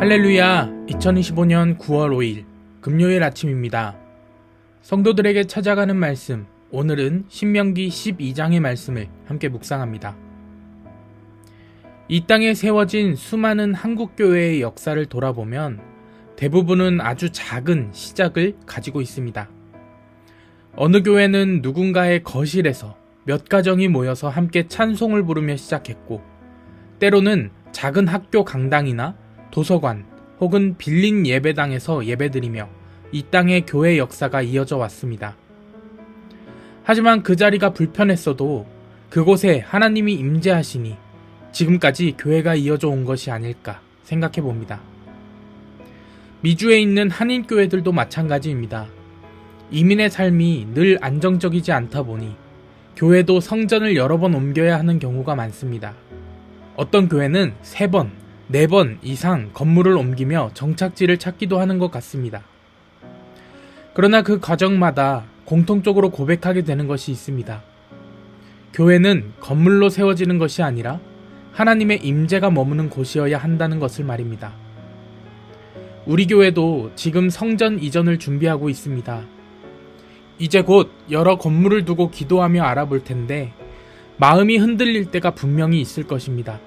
할렐루야 2025년 9월 5일 금요일 아침입니다. 성도들에게 찾아가는 말씀 오늘은 신명기 12장의 말씀을 함께 묵상합니다. 이 땅에 세워진 수많은 한국교회의 역사를 돌아보면 대부분은 아주 작은 시작을 가지고 있습니다. 어느 교회는 누군가의 거실에서 몇 가정이 모여서 함께 찬송을 부르며 시작했고, 때로는 작은 학교 강당이나 도서관 혹은 빌린 예배당에서 예배드리며 이 땅의 교회 역사가 이어져 왔습니다. 하지만 그 자리가 불편했어도 그곳에 하나님이 임재하시니 지금까지 교회가 이어져 온 것이 아닐까 생각해 봅니다. 미주에 있는 한인교회들도 마찬가지입니다. 이민의 삶이 늘 안정적이지 않다 보니 교회도 성전을 여러 번 옮겨야 하는 경우가 많습니다. 어떤 교회는 세 번, 네 번 이상 건물을 옮기며 정착지를 찾기도 하는 것 같습니다. 그러나 그 과정마다 공통적으로 고백하게 되는 것이 있습니다. 교회는 건물로 세워지는 것이 아니라 하나님의 임재가 머무는 곳이어야 한다는 것을 말입니다. 우리 교회도 지금 성전 이전을 준비하고 있습니다. 이제 곧 여러 건물을 두고 기도하며 알아볼 텐데 마음이 흔들릴 때가 분명히 있을 것입니다.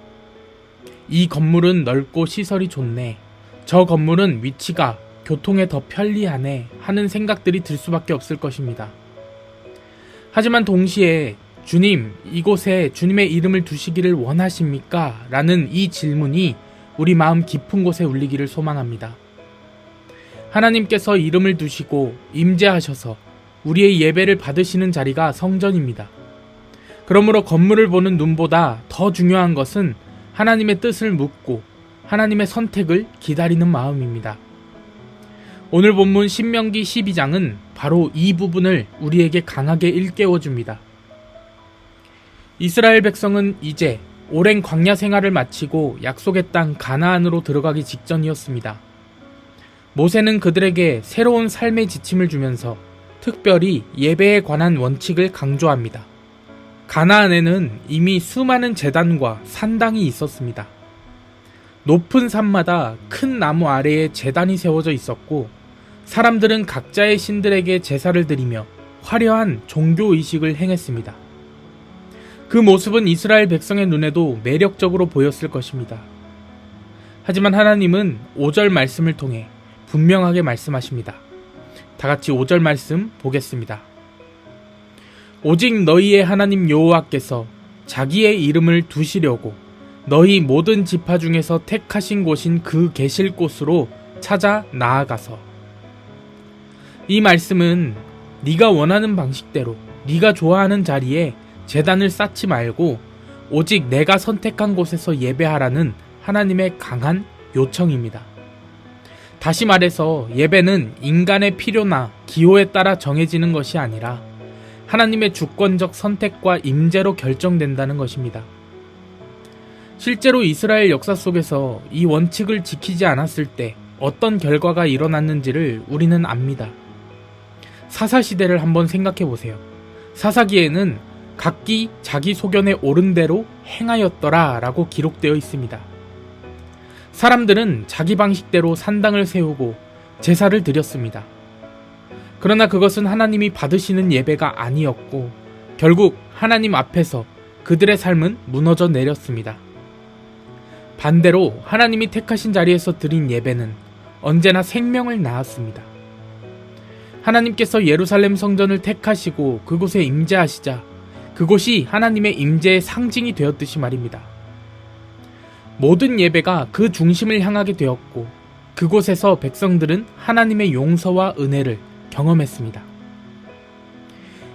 이 건물은 넓고 시설이 좋네. 저 건물은 위치가 교통에 더 편리하네 하는 생각들이 들 수밖에 없을 것입니다. 하지만 동시에 주님, 이곳에 주님의 이름을 두시기를 원하십니까? 라는 이 질문이 우리 마음 깊은 곳에 울리기를 소망합니다. 하나님께서 이름을 두시고 임재하셔서 우리의 예배를 받으시는 자리가 성전입니다. 그러므로 건물을 보는 눈보다 더 중요한 것은 하나님의 뜻을 묻고 하나님의 선택을 기다리는 마음입니다. 오늘 본문 신명기 12장은 바로 이 부분을 우리에게 강하게 일깨워 줍니다. 이스라엘 백성은 이제 오랜 광야 생활을 마치고 약속의 땅 가나안으로 들어가기 직전이었습니다. 모세는 그들에게 새로운 삶의 지침을 주면서 특별히 예배에 관한 원칙을 강조합니다. 가나안에는 이미 수많은 재단과 산당이 있었습니다. 높은 산마다 큰 나무 아래에 재단이 세워져 있었고 사람들은 각자의 신들에게 제사를 드리며 화려한 종교 의식을 행했습니다. 그 모습은 이스라엘 백성의 눈에도 매력적으로 보였을 것입니다. 하지만 하나님은 5절 말씀을 통해 분명하게 말씀하십니다. 다 같이 5절 말씀 보겠습니다. 오직 너희의 하나님 여호와께서 자기의 이름을 두시려고 너희 모든 지파 중에서 택하신 곳인 그 계실 곳으로 찾아 나아가서 이 말씀은 네가 원하는 방식대로 네가 좋아하는 자리에 재단을 쌓지 말고 오직 내가 선택한 곳에서 예배하라는 하나님의 강한 요청입니다. 다시 말해서 예배는 인간의 필요나 기호에 따라 정해지는 것이 아니라 하나님의 주권적 선택과 임재로 결정된다는 것입니다. 실제로 이스라엘 역사 속에서 이 원칙을 지키지 않았을 때 어떤 결과가 일어났는지를 우리는 압니다. 사사 시대를 한번 생각해 보세요. 사사기에는 각기 자기 소견에 옳은 대로 행하였더라 라고 기록되어 있습니다. 사람들은 자기 방식대로 산당을 세우고 제사를 드렸습니다. 그러나 그것은 하나님이 받으시는 예배가 아니었고 결국 하나님 앞에서 그들의 삶은 무너져 내렸습니다. 반대로 하나님이 택하신 자리에서 드린 예배는 언제나 생명을 낳았습니다. 하나님께서 예루살렘 성전을 택하시고 그곳에 임재하시자 그곳이 하나님의 임재의 상징이 되었듯이 말입니다. 모든 예배가 그 중심을 향하게 되었고 그곳에서 백성들은 하나님의 용서와 은혜를 경험했습니다.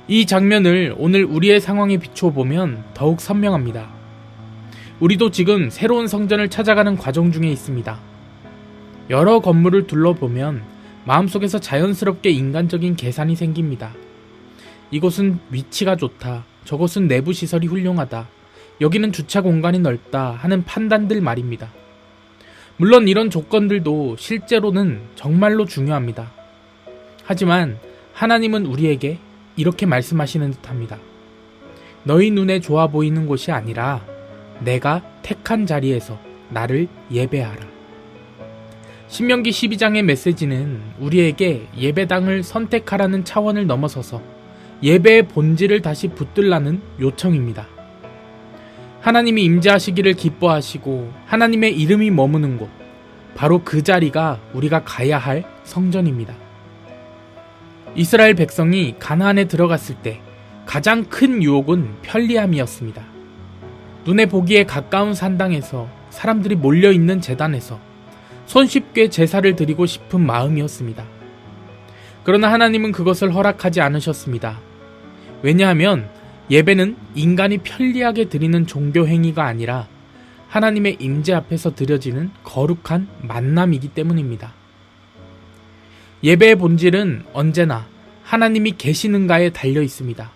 이 장면을 오늘 우리의 상황에 비추어 보면 더욱 선명합니다. 우리도 지금 새로운 성전을 찾아가는 과정 중에 있습니다. 여러 건물을 둘러보면 마음속에서 자연스럽게 인간적인 계산이 생깁니다. 이곳은 위치가 좋다. 저곳은 내부 시설이 훌륭하다. 여기는 주차 공간이 넓다 하는 판단들 말입니다. 물론 이런 조건들도 실제로는 정말로 중요합니다. 하지만 하나님은 우리에게 이렇게 말씀하시는 듯 합니다. 너희 눈에 좋아 보이는 곳이 아니라 내가 택한 자리에서 나를 예배하라. 신명기 12장의 메시지는 우리에게 예배당을 선택하라는 차원을 넘어서서 예배의 본질을 다시 붙들라는 요청입니다. 하나님이 임재하시기를 기뻐하시고 하나님의 이름이 머무는 곳, 바로 그 자리가 우리가 가야 할 성전입니다. 이스라엘 백성이 가나안에 들어갔을 때 가장 큰 유혹은 편리함이었습니다. 눈에 보기에 가까운 산당에서 사람들이 몰려 있는 재단에서 손쉽게 제사를 드리고 싶은 마음이었습니다. 그러나 하나님은 그것을 허락하지 않으셨습니다. 왜냐하면 예배는 인간이 편리하게 드리는 종교 행위가 아니라 하나님의 임재 앞에서 드려지는 거룩한 만남이기 때문입니다. 예배의 본질은 언제나 하나님이 계시는가에 달려 있습니다.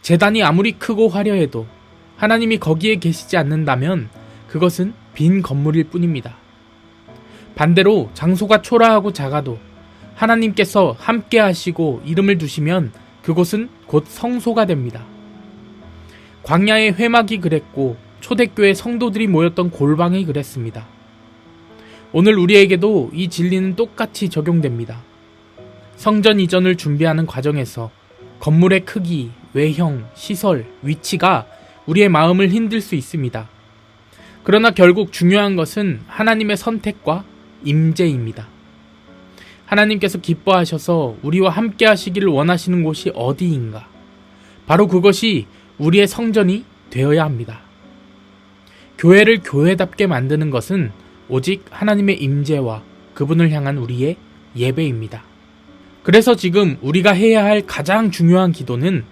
재단이 아무리 크고 화려해도 하나님이 거기에 계시지 않는다면 그것은 빈 건물일 뿐입니다. 반대로 장소가 초라하고 작아도 하나님께서 함께 하시고 이름을 두시면 그곳은 곧 성소가 됩니다. 광야의 회막이 그랬고 초대교회 성도들이 모였던 골방이 그랬습니다. 오늘 우리에게도 이 진리는 똑같이 적용됩니다. 성전 이전을 준비하는 과정에서 건물의 크기, 외형, 시설, 위치가 우리의 마음을 힘들 수 있습니다. 그러나 결국 중요한 것은 하나님의 선택과 임재입니다. 하나님께서 기뻐하셔서 우리와 함께 하시기를 원하시는 곳이 어디인가? 바로 그것이 우리의 성전이 되어야 합니다. 교회를 교회답게 만드는 것은 오직 하나님의 임재와 그분을 향한 우리의 예배입니다. 그래서 지금 우리가 해야 할 가장 중요한 기도는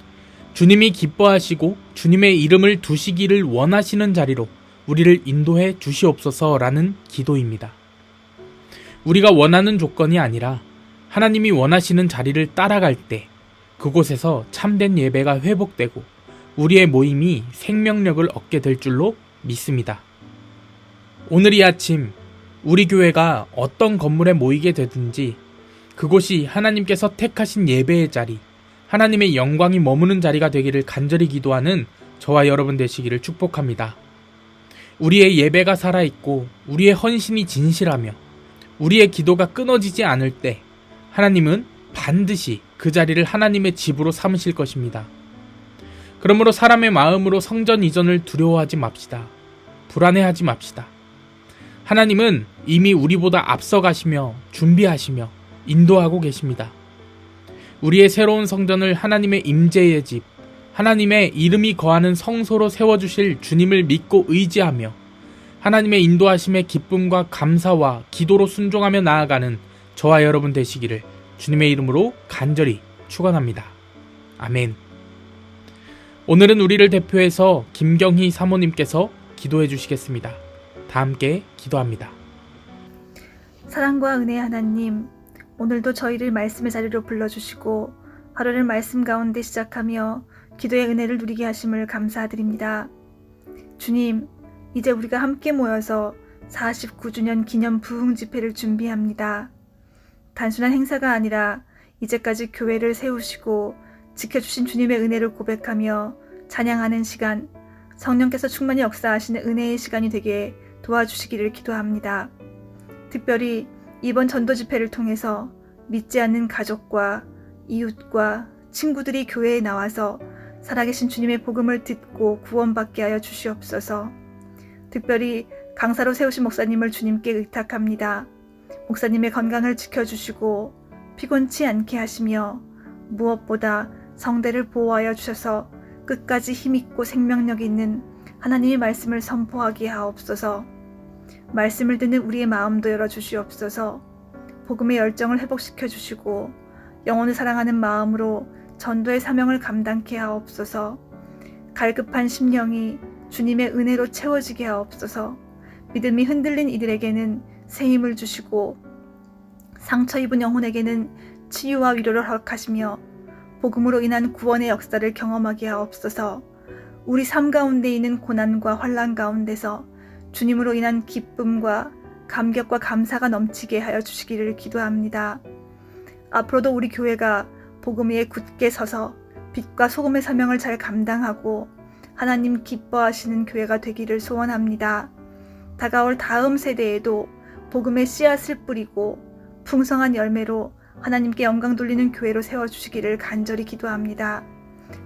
주님이 기뻐하시고 주님의 이름을 두시기를 원하시는 자리로 우리를 인도해 주시옵소서라는 기도입니다. 우리가 원하는 조건이 아니라 하나님이 원하시는 자리를 따라갈 때 그곳에서 참된 예배가 회복되고 우리의 모임이 생명력을 얻게 될 줄로 믿습니다. 오늘 이 아침 우리 교회가 어떤 건물에 모이게 되든지 그곳이 하나님께서 택하신 예배의 자리, 하나님의 영광이 머무는 자리가 되기를 간절히 기도하는 저와 여러분 되시기를 축복합니다. 우리의 예배가 살아있고 우리의 헌신이 진실하며 우리의 기도가 끊어지지 않을 때 하나님은 반드시 그 자리를 하나님의 집으로 삼으실 것입니다. 그러므로 사람의 마음으로 성전 이전을 두려워하지 맙시다. 불안해하지 맙시다. 하나님은 이미 우리보다 앞서가시며 준비하시며 인도하고 계십니다. 우리의 새로운 성전을 하나님의 임재의 집, 하나님의 이름이 거하는 성소로 세워주실 주님을 믿고 의지하며 하나님의 인도하심의 기쁨과 감사와 기도로 순종하며 나아가는 저와 여러분 되시기를 주님의 이름으로 간절히 축원합니다. 아멘. 오늘은 우리를 대표해서 김경희 사모님께서 기도해 주시겠습니다. 다 함께 기도합니다. 사랑과 은혜 하나님, 오늘도 저희를 말씀의 자리로 불러주시고 하루를 말씀 가운데 시작하며 기도의 은혜를 누리게 하심을 감사드립니다. 주님, 이제 우리가 함께 모여서 49주년 기념 부흥 집회를 준비합니다. 단순한 행사가 아니라 이제까지 교회를 세우시고 지켜주신 주님의 은혜를 고백하며 찬양하는 시간, 성령께서 충만히 역사하시는 은혜의 시간이 되게 도와주시기를 기도합니다. 특별히 이번 전도 집회를 통해서 믿지 않는 가족과 이웃과 친구들이 교회에 나와서 살아계신 주님의 복음을 듣고 구원받게 하여 주시옵소서. 특별히 강사로 세우신 목사님을 주님께 의탁합니다. 목사님의 건강을 지켜주시고 피곤치 않게 하시며 무엇보다 성대를 보호하여 주셔서 끝까지 힘있고 생명력 있는 하나님의 말씀을 선포하게 하옵소서. 말씀을 듣는 우리의 마음도 열어 주시옵소서. 복음의 열정을 회복시켜 주시고 영혼을 사랑하는 마음으로 전도의 사명을 감당케 하옵소서. 갈급한 심령이 주님의 은혜로 채워지게 하옵소서. 믿음이 흔들린 이들에게는 새 힘을 주시고 상처 입은 영혼에게는 치유와 위로를 허락하시며 복음으로 인한 구원의 역사를 경험하게 하옵소서. 우리 삶 가운데 있는 고난과 환란 가운데서 주님으로 인한 기쁨과 감격과 감사가 넘치게 하여 주시기를 기도합니다. 앞으로도 우리 교회가 복음 위에 굳게 서서 빛과 소금의 사명을 잘 감당하고 하나님 기뻐하시는 교회가 되기를 소원합니다. 다가올 다음 세대에도 복음의 씨앗을 뿌리고 풍성한 열매로 하나님께 영광 돌리는 교회로 세워주시기를 간절히 기도합니다.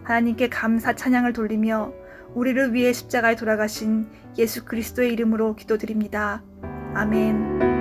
하나님께 감사 찬양을 돌리며 우리를 위해 십자가에 돌아가신 예수 그리스도의 이름으로 기도드립니다. 아멘.